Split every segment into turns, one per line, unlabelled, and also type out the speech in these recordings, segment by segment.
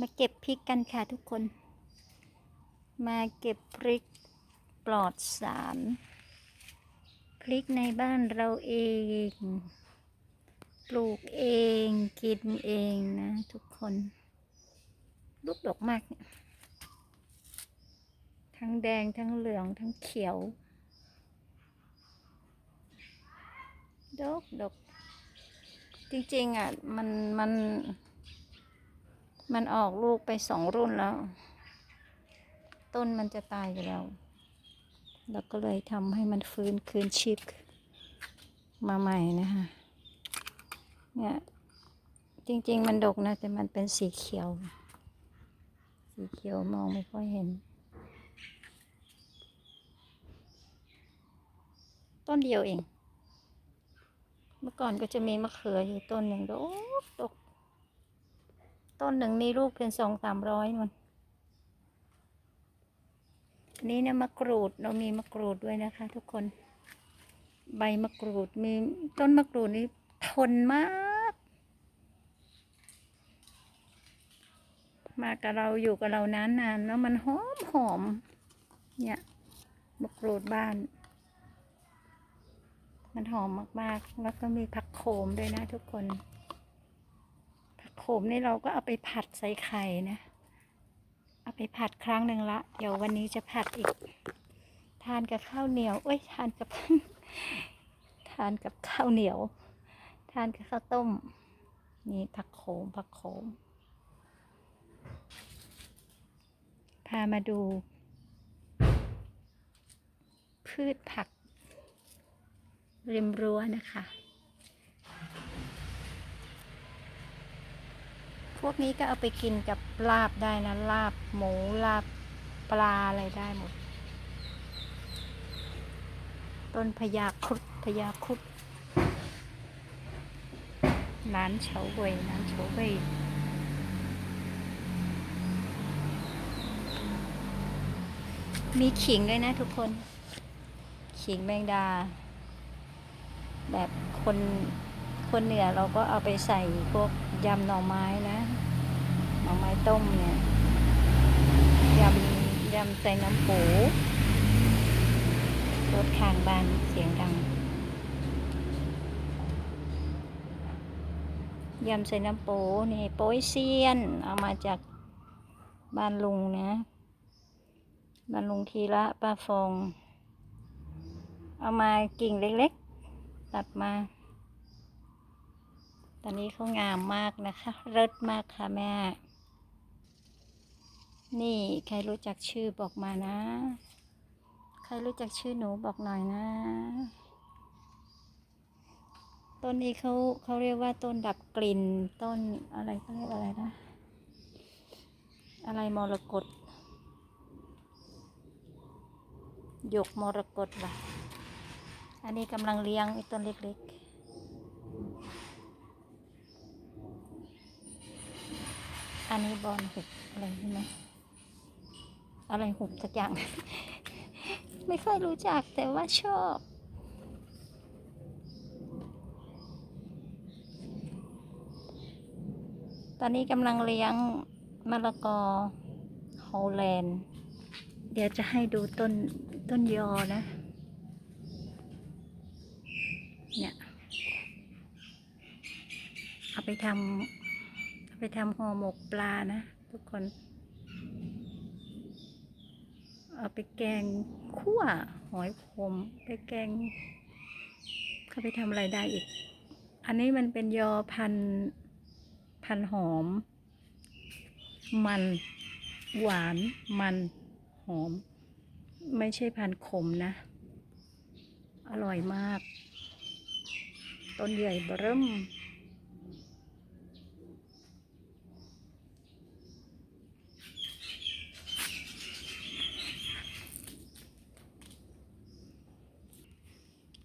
มาเก็บพริกกันค่ะทุกคน มาเก็บพริกปลอดสารพริกในบ้านเราเอง ปลูกเองกินเองนะทุกคน ลูกดกมาก ทั้งแดงทั้งเหลืองทั้งเขียว ดกดก จริงๆอะ มันมัน มันออกลูกไปสองรุ่นแล้ว ต้นมันจะตายอยู่แล้วแล้วก็เลยทำให้มันฟื้นคืนชีพมาใหม่นะคะเนี่ยจริง ๆ มันดกนะ แต่มันเป็นสีเขียว สีเขียวมองไม่ค่อยเห็น ต้นเดียวเอง เมื่อก่อนก็จะมีมะเขืออยู่ต้นหนึ่งดกดก ต้นหนึ่งนี่ลูกเป็นสองสามร้อยมันอันนี้เนี่ยมะกรูดเรามีมะกรูดด้วยนะคะ ทุกคน ใบมะกรูดมีต้นมะกรูดนี่ทนมาก มากับเราอยู่กับเรานานๆแล้วมันหอมหอมเนี่ยมะกรูดบ้าน มันหอมมากๆ แล้วก็มีผักโขมด้วยนะทุกคน ขมนี่เราก็เอาไปผัดใส่ไข่นะ เอาไปผัดครั้งหนึ่งละ เดี๋ยววันนี้จะผัดอีก ทานกับข้าวเหนียวเอ้ยทานกับ ทานกับข้าวเหนียว ทานกับข้าวต้ม นี่ผักโขมผักโขม พามาดู พืชผัก ริมรั้วนะคะ วกนี้ก็เอาไปกินกับลาบได้นะ ลาบหมูลาบปลาอะไรได้หมด ต้นพญาครุดพญาครุดนานเฉาเวยนานเฉาเวยมีขิงด้วยนะทุกคน ขิงแมงดา แบบคนคนเหนือเราก็เอาไปใส่พวกยำหน่อไม้นะ น่อไม้ต้มเนี่ยยำยำใส่น้ำปูรถข้างบ้านเสียงดังยำใส่น้ำปูนี่โป้ยเซียน เอามาจากบ้านลุงนะบ้านลุงทีละป้าฟอง เอามากิ่งเล็กๆ ตัดมา ตอนนี้เขางามมากนะคะ เลิศมากค่ะแม่ นี่ใครรู้จักชื่อบอกมานะ ใครรู้จักชื่อหนูบอกหน่อยนะ ต้นนี้เขาเขาเรียกว่าต้นดับกลิ่น ต้นอะไรเขาเรียกอะไรนะ อะไรมรกตหยกมรกตล่ะ อันนี้กำลังเลี้ยงอ้ต้นเล็กๆอันนี้บอลหุบอะไรใช่ไหม อะไรหุบสักอย่าง ไม่ค่อยรู้จักแต่ว่าชอบ ตอนนี้กำลังเลี้ยงมะละกอโฮลแลนด์ เดี๋ยวจะให้ดูต้นต้นยอนะ เนี่ย เอาไปทำเอาไปทำห่อหมกปลานะ ทุกคน เอาไปแกงคั่วหอยขมไปแกงเขาไปทำอะไรได้อีก อันนี้มันเป็นยอพันพันหอม มันหวานมันหอม ไม่ใช่พันขมนะ อร่อยมาก ต้นใหญ่เบิ่ม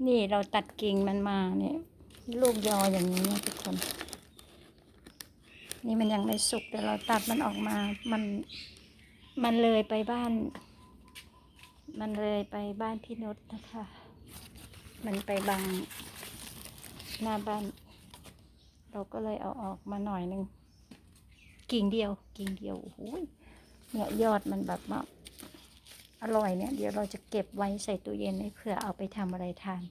นี่เราตัดกิ่งมันมาเนี่ยลูกยออย่างนี้นะทุกคน นี่มันยังไม่สุกแต่เราตัดมันออกมามันมันเลยไปบ้าน มันเลยไปบ้านพี่นุชนะคะ มันไปบังหน้าบ้าน เราก็เลยเอาออกมาหน่อยหนึ่งกิ่งเดียว กิ่งเดียวโอ้โหเนี่ยยอดมันแบบว่า อร่อยเนี่ย เดี๋ยวเราจะเก็บไว้ใส่ตู้เย็นให้เผื่อเอาไปทำอะไรทาน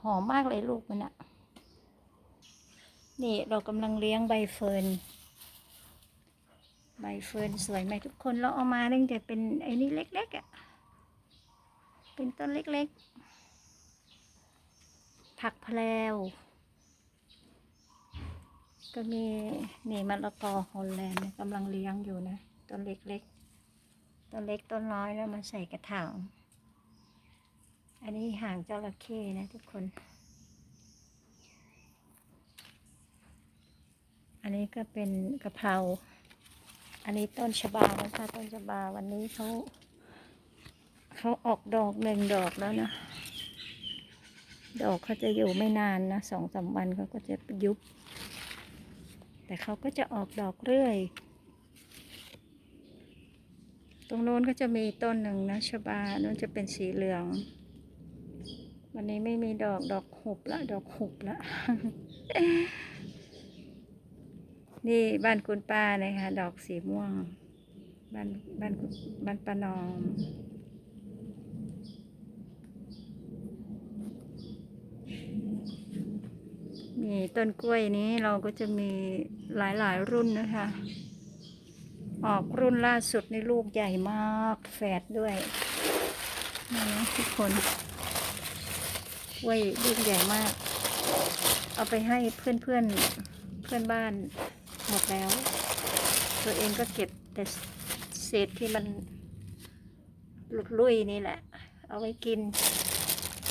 หอมมากเลยลูกมันอะนี่เรากำลังเลี้ยงใบเฟิร์น ใบเฟิร์นสวยไหมทุกคนเราเอามาตั้งแต่เป็นไอ้นี่เล็กๆอะ่ะ เป็นต้นเล็กๆ ผักแพลวก็มีนี่มะละกอฮอลแลนด์กำลังเลี้ยงอยู่นะ ต้นเล็กๆ ต้นเล็กต้นน้อยแล้วมาใส่กระถางอันนี้ห่างจระเข้นะทุกคน อันนี้ก็เป็นกะเพรา อันนี้ต้นชะบานะคะต้นชะบาวันนี้เขาเขาออกดอกหนึ่งดอกแล้วนะ ดอกเขาจะอยู่ไม่นานนะสองสามวันเขาก็จะยุบ แต่เขาก็จะออกดอกเรื่อย ตรงโน้นก็จะมีต้นหนึ่งนะชบาโน้นจะเป็นสีเหลือง วันนี้ไม่มีดอกดอกหุบละ ดอกหุบละ นี่บ้านคุณป้านะคะดอกสีม่วง บ้านบ้านบ้านป้านอมนี่ต้นกล้วยนี้เราก็จะมีหลายๆรุ่นนะคะ ออกรุ่นล่าสุดในลูกใหญ่มากแฝดด้วยนี่นะทุกคนกล้วยลูกใหญ่มาก เอาไปให้เพื่อนเพื่อนเพื่อนบ้านหมดแล้ว ตัวเองก็เก็บแต่เศษที่มันหลุดลุ่ยนี่แหละ เอาไว้กิน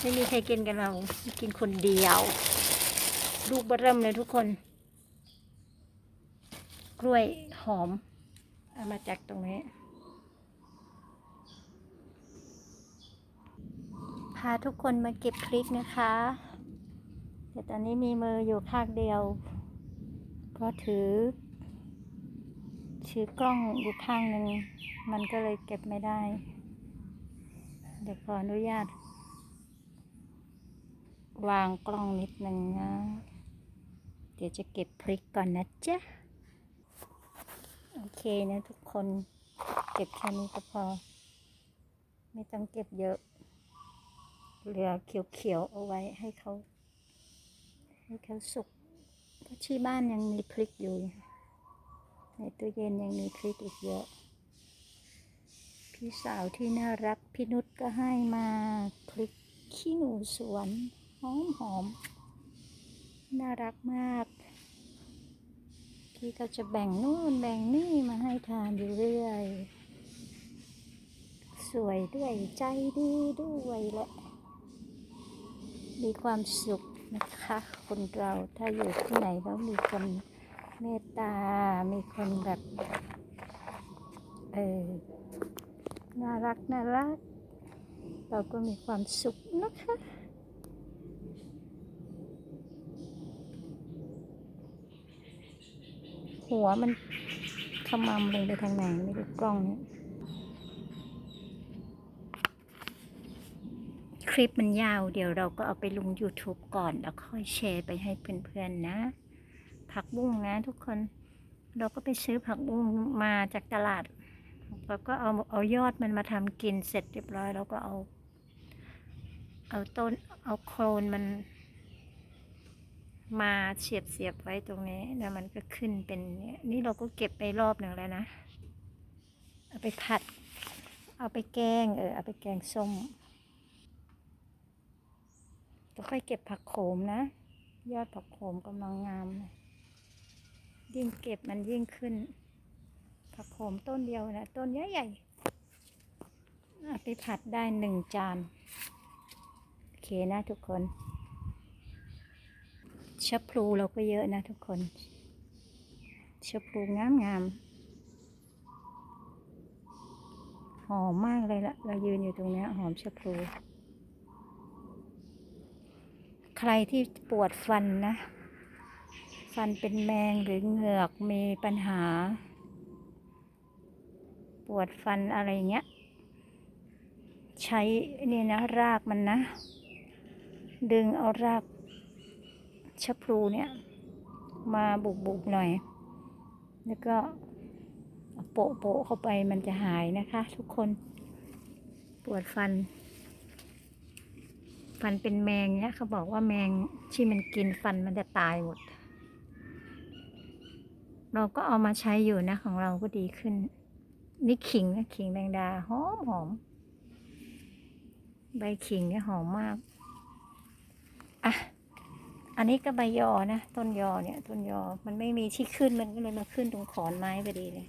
ไม่มีใครกินกันเรา กินคนเดียว ลูกบอเริ่มเลยทุกคน กล้วยหอม เอามาจากตรงนี้ พาทุกคนมาเก็บพริกนะคะ แต่ตอนนี้มีมืออยู่ข้างเดียว เพราะถือ ถือกล้องอยู่ข้างหนึ่ง มันก็เลยเก็บไม่ได้ เดี๋ยวขออนุญาต วางกล้องนิดหนึ่งนะ เดี๋ยวจะเก็บพริกก่อนนะจ๊ะ เคนะทุกคนเก็บแค่นี้ก็พอ ไม่ต้องเก็บเยอะ เหลือเขียวๆเอาไว้ให้เขา ให้เขาสุกเพราะที่บ้านยังมีพริกอยู่ ในตู้เย็นยังมีพริกอีกเยอะ พี่สาวที่น่ารักพี่นุชก็ให้มาพริกขี้หนูสวนหอมหอมๆน่ารักมาก พี่ก็จะแบ่งนู่นแบ่งนี่มาให้ทานอยู่เรื่อย สวยด้วยใจดีด้วยแหละมีความสุขนะคะ คนเราถ้าอยู่ที่ไหนแล้วมีคนเมตตา มีคนแบบ เออน่ารักน่ารัก เราก็มีความสุขนะคะ หัวมันขมำลงไปทางไหนไม่รู้กล้องเนี่ยคลิปมันยาวเดี๋ยวเราก็เอาไปลง YouTube ก่อนแล้วค่อยแชร์ไปให้เพื่อนๆนะ ผักบุ้งนะทุกคน เราก็ไปซื้อผักบุ้งมาจากตลาดแล้วก็เอาเอายอดมันมาทำกินเสร็จเรียบร้อยแล้วก็เอา เอาต้นเอาโคลนมัน มาเสียบเสียบไว้ตรงนี้แล้วมันก็ขึ้นเป็นนี่เราก็เก็บไปรอบหนึ่งแล้วนะ เอาไปผัด เอาไปแกงเออเอาไปแกงส้มก็ค่อยเก็บผักโขมนะ ยอดผักโขมกำลังงามยยิ่งเก็บมันยิ่งขึ้น ผักโขมต้นเดียวนะ ต้นใหญ่ๆเอาไปผัดได้หนึ่งจาน โอเคนะทุกคน ชะพลูเราก็เยอะนะทุกคนชะพลูงามงามๆหอมมากเลยละเรายืนอยู่ตรงเนี้ยหอมชะพลูใครที่ปวดฟันนะ ฟันเป็นแมงหรือเหงือกมีปัญหา ปวดฟันอะไรเงี้ย ใช้นี่นะรากมันนะ ดึงเอาราก ชะพลูเนี่ย มาบุบบุบๆหน่อย แล้วก็โปะโปะเข้าไปมันจะหายนะคะ ทุกคนปวดฟัน ฟันเป็นแมงเนี้ยเขาบอกว่าแมงที่มันกินฟันมันจะตายหมด เราก็เอามาใช้อยู่นะของเราก็ดีขึ้น นี่ขิงนะขิงแมงดาหอมหอมใบขิงเนี่ยหอมมาก อะ อันนี้ก็ใบยอนะ ต้นยอเนี่ย ต้นยอ มันไม่มีที่ขึ้นมันก็เลยมาขึ้นตรงขอนไม้พอดีเลย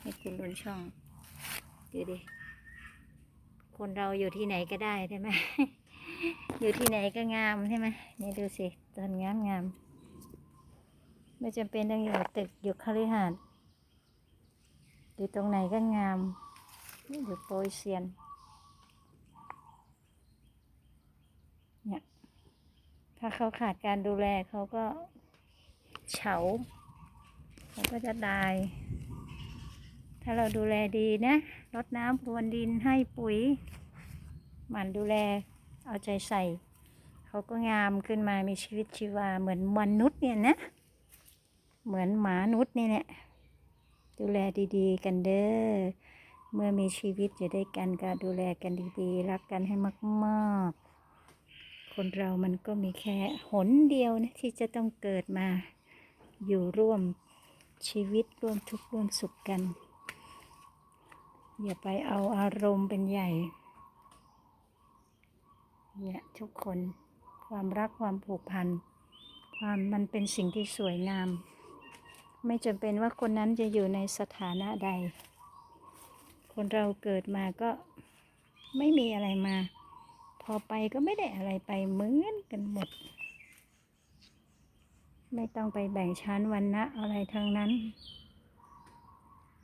ให้คุณดูช่องดูดิคนเราอยู่ที่ไหนก็ได้ใช่ไหมอยู่ที่ไหนก็งามใช่ไหมนี่ดูสิต้นงามงามไม่จำเป็นต้องอยู่ตึกอยู่คฤหาสน์อยู่ตรงไหนก็งามอยู่โปรยเซียน เนี่ย ถ้าเขาขาดการดูแลเขาก็เฉาเขาก็จะตาย ถ้าเราดูแลดีนะรดน้ำพรวนดินให้ปุ๋ย หมั่นดูแลเอาใจใส่ เขาก็งามขึ้นมามีชีวิตชีวาเหมือนมนุษย์เนี่ยนะ เหมือนหมานุษย์นี่แหละดูแลดีๆ กันเด้อเมื่อมีชีวิตอยู่ด้วยกันก็ดูแลกันดีๆ รักกันให้มาก ๆ คนเรามันก็มีแค่หนเดียวนะที่จะต้องเกิดมาอยู่ร่วมชีวิตร่วมทุกข์ร่วมสุขกัน อย่าไปเอาอารมณ์เป็นใหญ่ เนี่ยทุกคนความรักความผูกพัน ความมันเป็นสิ่งที่สวยงาม ไม่จำเป็นว่าคนนั้นจะอยู่ในสถานะใด คนเราเกิดมาก็ไม่มีอะไรมา พอไปก็ไม่ได้อะไรไปเหมือนกันหมด ไม่ต้องไปแบ่งชั้นวันนะอะไรทั้งนั้น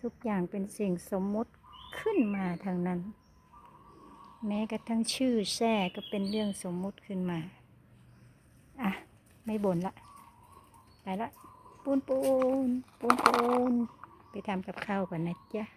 ทุกอย่างเป็นสิ่งสมมุติขึ้นมาทางนั้น แม้กระทั่งชื่อแท้ก็เป็นเรื่องสมมุติขึ้นมา อะ ไม่บ่นละ ไปละ ปูนปูนปูนปูนไปทำกับข้าวก่อนนะจ๊ะ